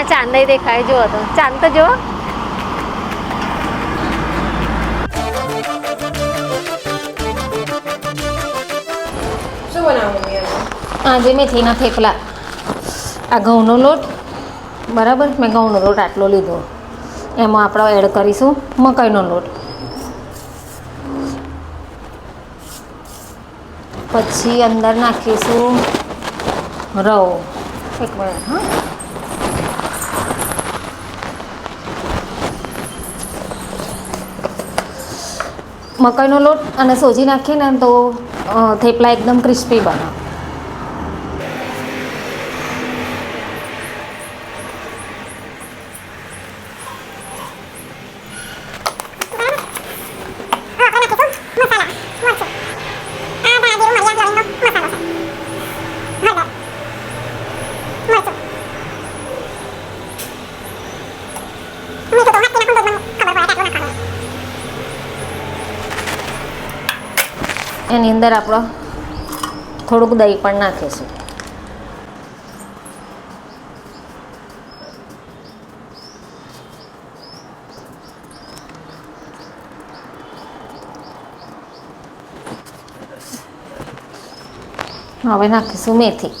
ના ચાંદ દેખાય. જુઓ તો. ચાંદ તો જુઓ. આજે મેથીના થેપલા. આ ઘઉંનો લોટ. બરાબર? મેં ઘઉંનો લોટ આટલો લીધો. એમાં આપણે એડ કરીશું મકાઈનો લોટ. પછી અંદર નાખીશું રવો. એક મિનિટ હા. મકાઈનો લોટ અને સોજી નાખીએ ને તો થેપલા એકદમ ક્રિસ્પી બને. એની અંદર આપણો થોડુંક દહીં પણ નાખીશું. હવે નાખીશું મેથી.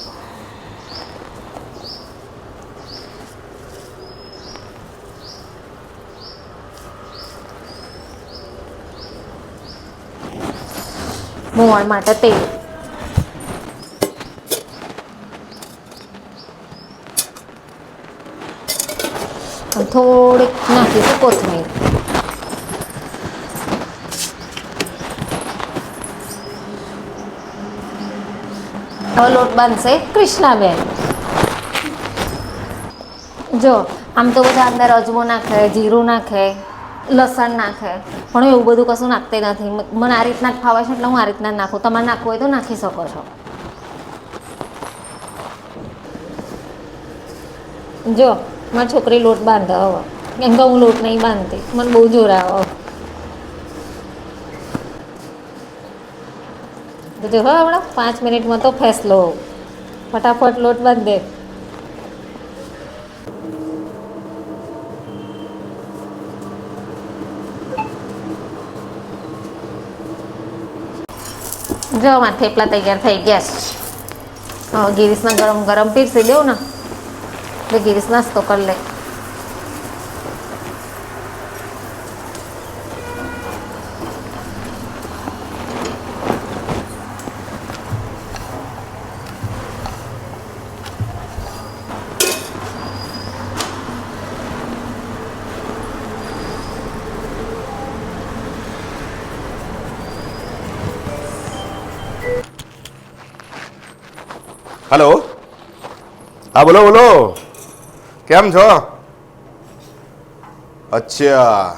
મોણ માટે તેલ થોડીક નાખીશું કોથમીર હવે લોટ બાંધશે કૃષ્ણાબેન જો આમ તો બધા અંદર અજમો નાખે જીરું નાખે લસણ નાખે. પણ એવું બધું કશું નાખતી નથી. મને આ રીતના જ ફાવે છે એટલે હું આ રીતના જ નાખું. તમારે નાખવું હોય તો નાખી શકો છો. જો, મારી છોકરી લોટ બાંધે હવે. કેમ કે હું લોટ નહીં બાંધતી. મને બહુ જોર આવે તો જો હવે હમણાં પાંચ મિનિટમાં તો ફેસલો ફટાફટ લોટ બાંધે જો, મારા થેપલા તૈયાર થઈ ગયા છે. ગિરીશને ગરમ ગરમ પીરસી દેવું ને. એટલે ગિરીશ નાસ્તો કરી લે. હલો હા બોલો બોલો. કેમ છો? અચ્છા.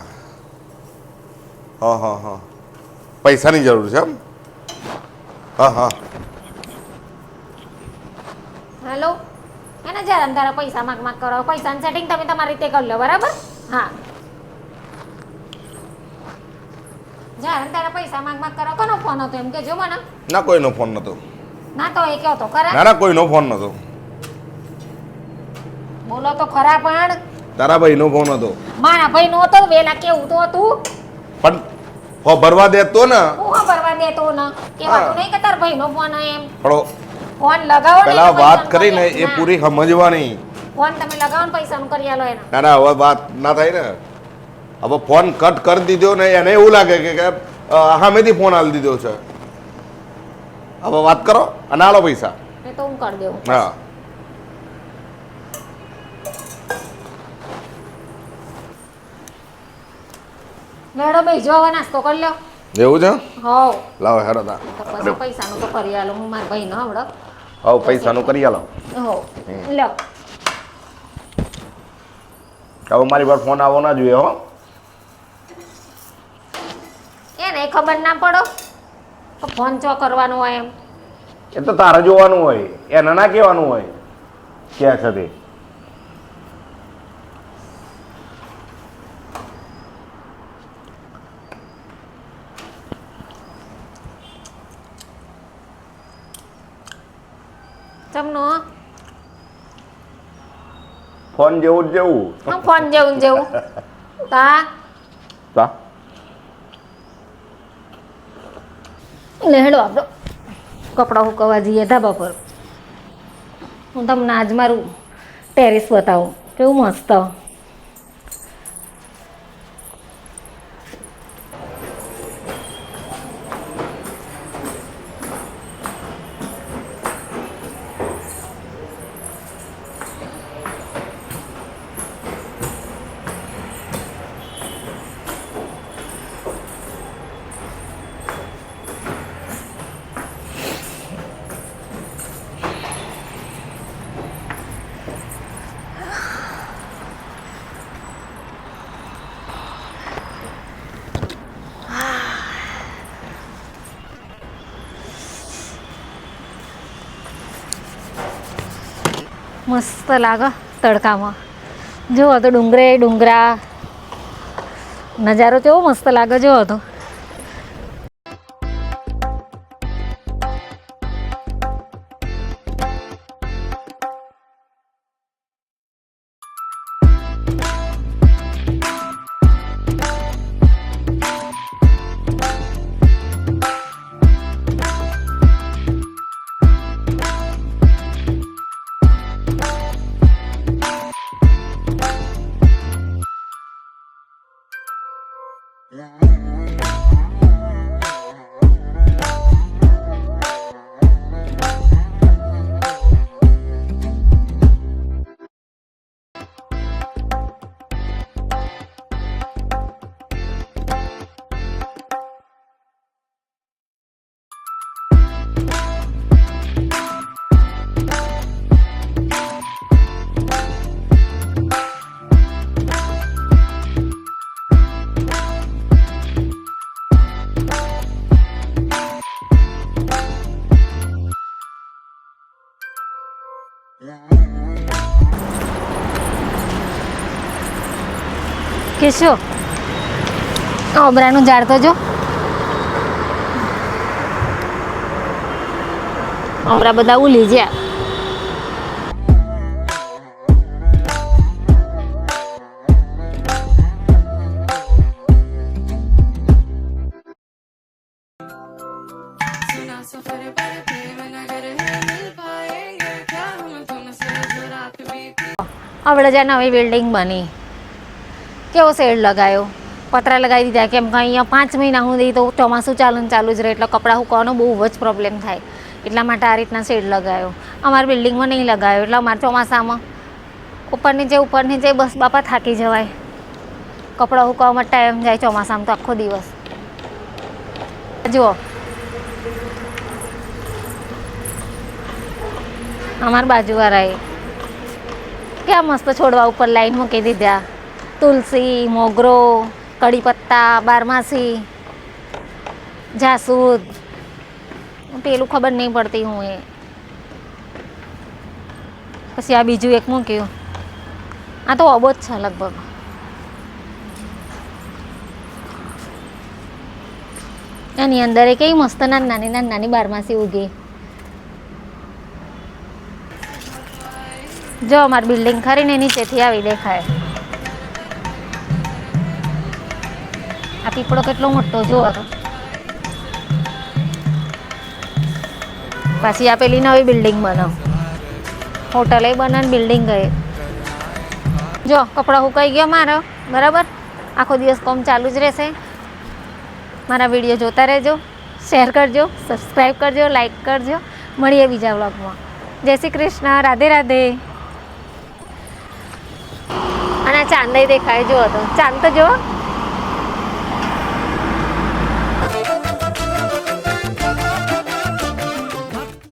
હા હા હા. પૈસાની જરૂર છે એમ? હા હા. હેલો એને જ્યારે તારા પૈસા માગ માગ કરો પૈસાનું સેટિંગ તમે તમારી રીતે કરી લો બરાબર? હા. જ્યારે અંધારે તારા પૈસા માગ માગ કરો કોનો ફોન હતો એમ કે જો મને. ના કોઈનો ફોન નતો. ના તો એ કયો તો ખરા? ના ના કોઈનો ફોન નતો. બોલો તો ખરા પણ. તારા ભાઈનો ફોન હતો. મારા ભાઈ નો હતો વેલા કેવું તો હતું? પણ હો ભરવા દેતો ને. હો ભરવા દેતો ને? કેવા તો નહીં કે તાર ભાઈ નો ફોન એમ? પડો ફોન લગાવો ને પેલા વાત કરીને એ પૂરી સમજવાની. ના. ફોન તમે લગાવો ને પૈસાનું કરી આલો એના. ના ના હવે વાત ના થાય ને. હવે ફોન કટ કરી દીધો ને એને એવું લાગે કે સામેથી ફોન આલી દીધો છે. હવે વાત કરો અને આલો પૈસા. એ તો હું કરી દઉં હા. લેડો ભાઈ જો હવે નાસ્તો કરી લ્યો એવું છે? હોવ. લાવો હેરો તા પૈસાનું તો કરી આલો હું મારા ભાઈ ન આવડો હવે પૈસાનું કરી આલો. હો લ્યો હવે મારી પર ફોન આવો ના જોઈએ હો. એને ખબર ના પડો. ફોન ચો કરવાનો હોય એમ? એ તો તારે જોવાનું હોય. એને ના કહેવાનું હોય. ક્યાં છે તે? ચમનો? ફોન જેવું જ જેવું. ફોન જેવું જેવું? તા? તા? લેહડો આપણો કપડાં સુકવવા જઈએ ધાબા પર. હું તમને આજ મારું ટેરેસ બતાવું. કેવું મસ્ત. મસ્ત લાગે તડકામાં. જુઓ તો ડુંગરે ડુંગરા. નજારો કેવો મસ્ત લાગે જુઓ તો. કે શું ઓબરાનું ઝાડ તો જો. ઓબરા બધા ઉલી જ્યા હવે જે નવી બિલ્ડિંગ બની. કેવો શેડ લગાવ્યો પતરા લગાવી દીધા કેમ કે અહીંયા પાંચ મહિના સુધી તો ચોમાસું ચાલુને ચાલુ જ રહે, એટલે કપડાં સુકવાનો બહુ જ પ્રોબ્લેમ થાય. એટલા માટે આ રીતના શેડ લગાવ્યો અમારી બિલ્ડિંગમાં નહીં લગાવ્યો એટલે અમારે ચોમાસામાં ઉપર નીચે ઉપર નીચે બસ બાપા થાકી જવાય. કપડાં સુકવામાં ટાઈમ જાય ચોમાસામાં તો આખો દિવસ. જુઓ. અમારા બાજુવાળાએ ક્યાં મસ્ત છોડવા ઉપર લાઈન મૂકી દીધા. તુલસી, મોગરો કડી પત્તા બારમાસી, જાસૂદ. પેલું ખબર નહીં પડતી હું એ. પછી આ બીજું એક મૂક્યું. આ તો અબો જ છે લગભગ. એની અંદર એ કેવી મસ્ત નાની નાની નાની નાની બારમાસી ઉગી. જો અમારી બિલ્ડિંગ ખરી ને નીચેથી આવી દેખાય. આ પીપળો કેટલો મોટો તો પાછી આ પેલી નવી બિલ્ડિંગ બનાવ. હોટલે બને બિલ્ડિંગ ગઈ. જો, કપડાં હુકાઈ ગયો મારો, બરાબર? આખો દિવસ કોમ ચાલુ જ રહેશે. મારા વીડિયો જોતા રહેજો, શેર કરજો સબસ્ક્રાઈબ કરજો લાઈક કરજો. મળીએ બીજા વ્લોગમાં. જય શ્રી કૃષ્ણ, રાધે રાધે. અને ચાંદય દેખાય, જુઓ તો. ચાંદ તો જુઓ.